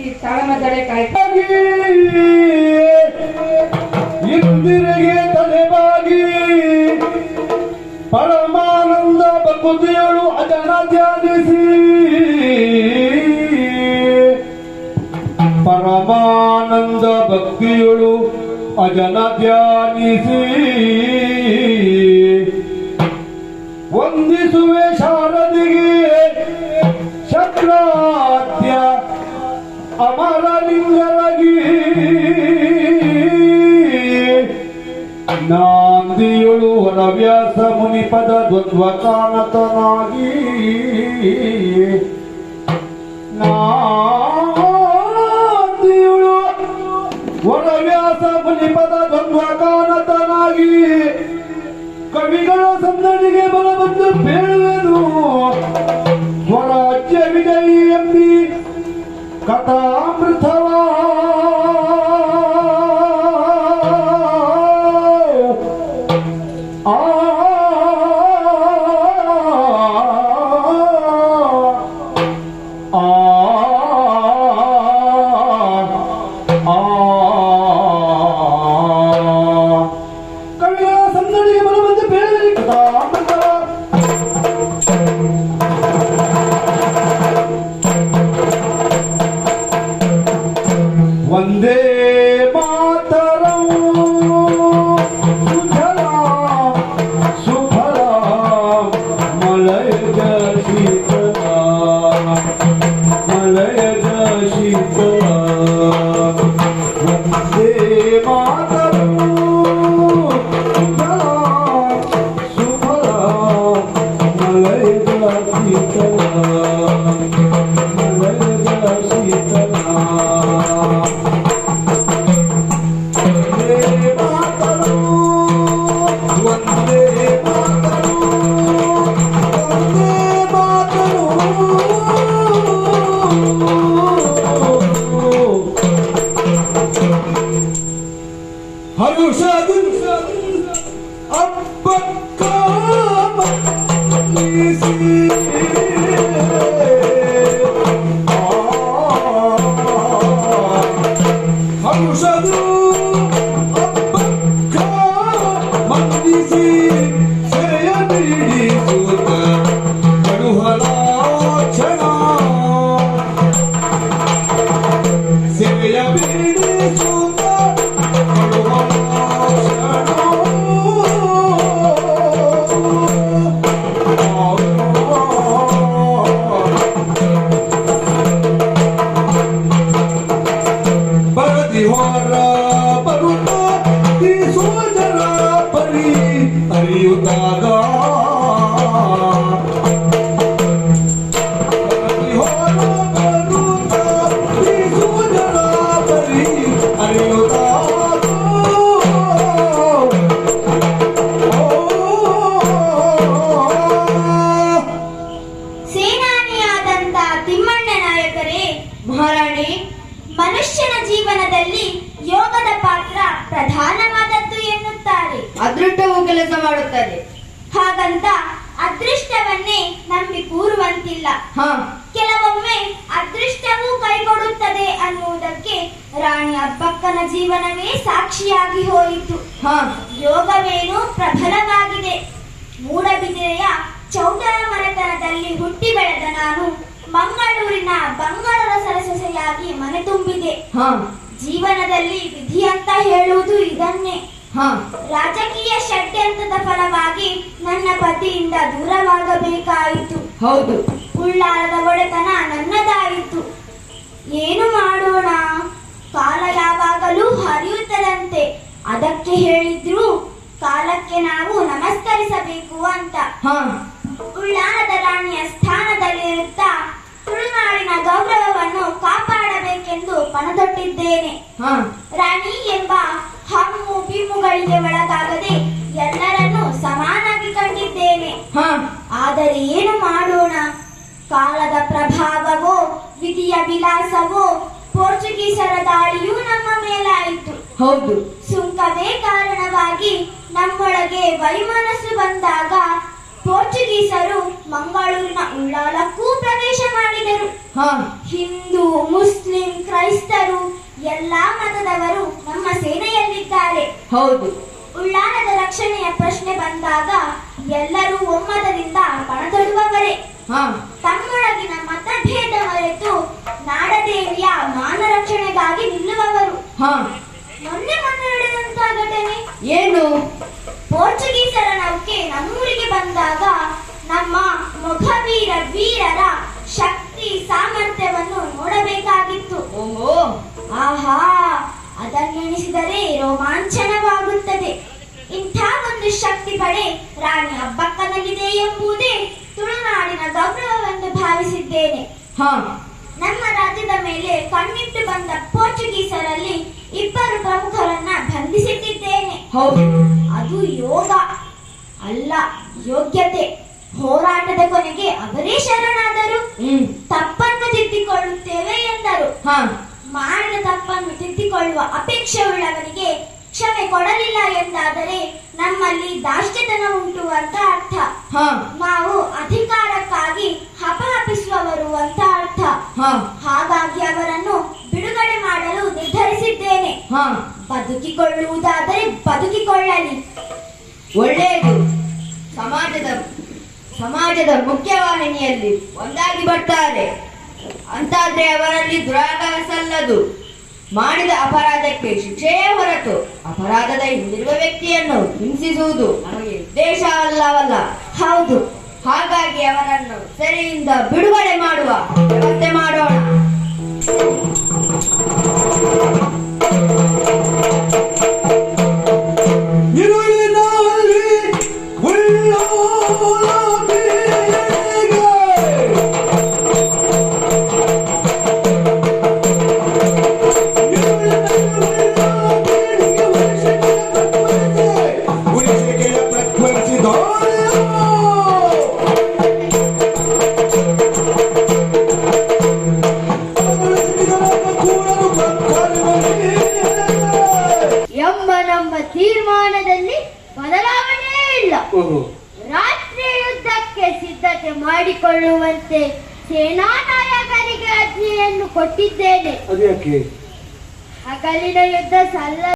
ಕಾಯ್ಕ ಇಂದಿರಿಗೆ ತಲೆಬಾಗಿ ಪರಮಾನಂದ ಭಕ್ತಿಯಳು ಅದನ್ನ ಧ್ಯಾನಿಸಿ. ಪರಮಾನಂದ ಭಕ್ತಿಯಳು ಅಜನ ಧ್ಯಾನಿಸಿ. ವಂದಿಸುವೆ ಶಾರದಿಗೆ ಶಕ್ರಾತ್ಯ ಅಮರಲಿಂಗರಗಿ ನಾಂದಿಯುಳು ಹೊರವ್ಯಾಸ ಮುನಿಪದ ದ್ವಂದ್ವ ಕಾಣತನಾಗಿ. ನಾಂದಿಯುಳು ಹೊರವ್ಯಾಸ ಮುನಿಪದ ದ್ವಂದ್ವ ಕಾಣತನಾಗಿ. ಕವಿಗಳ ಸಂದಡಿಗೆ ಬಲ ಬಂದು ಬೇಳುವೆನು ಸ್ವರಾಜ್ಯ ವಿಜಯಿ ಎಂಬಿ ಕಥಾಮೃತವ मलय जाशी मलय जाशी ಕೆಲಸ ಮಾಡುತ್ತದೆ. ಹಾಗಂತ ಅದೃಷ್ಟವನ್ನೇ ನಂಬಿ ಕೂರುವಂತಿಲ್ಲ. ಹಾ. ಕೆಲವೊಮ್ಮೆ ಅದೃಷ್ಟವೂ ಕೈಗೊಡುತ್ತದೆ ಅನ್ನುವುದಕ್ಕೆ ರಾಣಿ ಅಬ್ಬಕ್ಕನ ಜೀವನವೇ ಸಾಕ್ಷಿಯಾಗಿ ಹೋಯಿತು. ಹಾ. ಯೋಗವೇನು ಪ್ರಬಲವಾಗಿದೆ. ಮೂಡಬಿದಿರೆಯ ಚೌಟರ ಮನೆತನದಲ್ಲಿ ಹುಟ್ಟಿ ಬೆಳೆದ ನಾನು ಮಂಗಳೂರಿನ ಬಂಗಾರದ ಸರಸೊಸೆಯಾಗಿ ಮನೆ ತುಂಬಿದೆ. ಹಾ. ಜೀವನದಲ್ಲಿ ವಿಧಿ ಅಂತ ಹೇಳುವುದು ಇದನ್ನೇ. ರಾಜಕೀಯ ಷಡ್ಯಂತ್ರದ ಫಲವಾಗಿ ನನ್ನ ಪತಿಯಿಂದ ದೂರವಾಗಬೇಕಾಯಿತು. ಹೌದು. ಉಳ್ಳಾಲದ ಒಡೆತನ ನನ್ನದಾಯಿತು. ಏನು ಮಾಡೋಣ? ಕಾಲ ಯಾವಾಗಲೂ ಹರಿಯುತ್ತದಂತೆ. ಅದಕ್ಕೆ ಹೇಳಿದ್ರು ಕಾಲಕ್ಕೆ ನಾವು ನಮಸ್ಕರಿಸಬೇಕು ಅಂತ. ಹಾ. ಉಳ್ಳಾಲದ ರಾಣಿಯ ಸ್ಥಾನದಲ್ಲಿರುತ್ತಾ ತುಳುನಾಡಿನ ಗೌರವವನ್ನು ಕಾಪಾಡಬೇಕೆಂದು ಪಣತೊಟ್ಟಿದ್ದೇನೆ ಬಿಮ್ಮುಗಳಿಗೆ ಒಳಗಾಗದೆ ಎಲ್ಲರನ್ನು ಸಮಾನಾಗಿ ಕಂಡಿದ್ದೇನೆ. ಹಾ. ಆದರೆ ಏನು ಮಾಡೋಣ? ಕಾಲದ ಪ್ರಭಾವವೋ ವಿಧಿಯ ವಿಲಾಸವು ಪೋರ್ಚುಗೀಸರ ದಾಳಿಯೂ ನಮ್ಮ ಮೇಲಾಯಿತು. ಹೌದು. ಸುಂಕವೇ ಕಾರಣವಾಗಿ ನಮ್ಮೊಳಗೆ ವೈಮನಸ್ಸು ಬಂದಾಗ ಪೋರ್ಚುಗೀಸರು ಮಂಗಳೂರಿನ ಉಳ್ಳಾಲಕ್ಕೂ ಪ್ರವೇಶ ಮಾಡಿದರು. ಹಾ. ಹಿಂದೂ ಮುಸ್ಲಿಂ ಎಲ್ಲಾ ಮತದವರು ನಮ್ಮ ಸೇನೆಯಲ್ಲಿದ್ದಾರೆ. ಹೌದು. ಉಳ್ಳಾಣದ ರಕ್ಷಣೆಯ ಪ್ರಶ್ನೆ ಬಂದಾಗ ಎಲ್ಲರೂ ಒಮ್ಮತದಿಂದ ಪಣತೊಡುವವರೇ ತಮ್ಮೊಳಗಿನ ಮತಭೇದ ಮರೆತು ನಾಡದೇವಿಯ ಮಾನ ರಕ್ಷಣೆಗಾಗಿ ನಿಲ್ಲುವವರು. ಮೊನ್ನೆ ಮೊನ್ನೆ ನಡೆದಂತಹ ಘಟನೆ. ಏನು? ಪೋರ್ಚುಗೀಸರ ನೌಕೆ ನಮ್ಮೂರಿಗೆ ಬಂದಾಗ ನಮ್ಮ ಮುಖವೀರ ವೀರರ ಅದನ್ನೆಣಿಸಿದರೆ ರೋಮಾಂಚನವಾಗುತ್ತದೆ. ಇಂಥ ಒಂದು ಶಕ್ತಿ ಪಡೆ ರಾಣಿ ಹಬ್ಬಕ್ಕನಲ್ಲಿದೆ ಎಂಬುದೇ ತುಳುನಾಡಿನ ಗೌರವವೆಂದು ಭಾವಿಸಿದ್ದೇನೆ. ನಮ್ಮ ರಾಜ್ಯದ ಮೇಲೆ ಕಣ್ಣಿಟ್ಟು ಬಂದ ಪೋರ್ಚುಗೀಸರಲ್ಲಿ ಇಬ್ಬರು ಪ್ರಮುಖರನ್ನ ಬಂಧಿಸಿಟ್ಟಿದ್ದೇನೆ. ಅದು ಯೋಗ ಅಲ್ಲ ಯೋಗ್ಯತೆ. ಹೋರಾಟದ ಕೊನೆಗೆ ಅವರೇ ಶರಣಾದರು. ತಪ್ಪನ್ನು ತಿದ್ದಿಕೊಳ್ಳುತ್ತೇವೆ ಎಂದರು. ಕೊಡಲಿಲ್ಲ ಎಂದಾದರೆ ನಮ್ಮಲ್ಲಿ ದಾಷ್ಟ್ಯತನ ಉಂಟು ಅಂತ ಅರ್ಥ. ಹಾ. ನಾವು ಅಧಿಕಾರಕ್ಕಾಗಿ ಹಪಹಪಿಸುವವರು ಅಂತ ಅರ್ಥ. ಹಾ. ಹಾಗಾಗಿ ಅವರನ್ನು ಬಿಡುಗಡೆ ಮಾಡಲು ನಿರ್ಧರಿಸಿದ್ದೇನೆ. ಹಾ. ಬದುಕಿಕೊಳ್ಳುವುದಾದರೆ ಬದುಕಿಕೊಳ್ಳಲಿ. ಒಳ್ಳೆಯದು. ಸಮಾಜದ ಸಮಾಜದ ಮುಖ್ಯವಾಹಿನಿಯಲ್ಲಿ ಒಂದಾಗಿ ಬರ್ತಾರೆ. ಅಂತಾದ್ರೆ ಅವರಲ್ಲಿ ದುರಾಗಸಲ್ಲದು ಸಲ್ಲದು ಮಾಡಿದ ಅಪರಾಧಕ್ಕೆ ಶಿಕ್ಷೆಯೇ ಹೊರತು ಅಪರಾಧದ ಹಿಂದಿರುವ ವ್ಯಕ್ತಿಯನ್ನು ಹಿಂಸಿಸುವುದು ನಮಗೆ ಉದ್ದೇಶ ಅಲ್ಲವಲ್ಲ. ಹೌದು, ಹಾಗಾಗಿ ಅವನನ್ನು ಸೆರೆಯಿಂದ ಬಿಡುಗಡೆ ಮಾಡುವ ವ್ಯವಸ್ಥೆ ಮಾಡೋಣ. ತೀರ್ಮಾನದಲ್ಲಿ ಬದಲಾವಣೆ ಇಲ್ಲ. ರಾತ್ರಿ ಯುದ್ಧಕ್ಕೆ ಸಿದ್ಧತೆ ಮಾಡಿಕೊಳ್ಳುವಂತೆ ಸೇನಾ ನಾಯಕರಿಗೆ ಆಜ್ಞೆಯನ್ನು ಕೊಟ್ಟಿದ್ದೇನೆ. ಹಗಲಿನ ಯುದ್ಧ ಸಲ್ಲ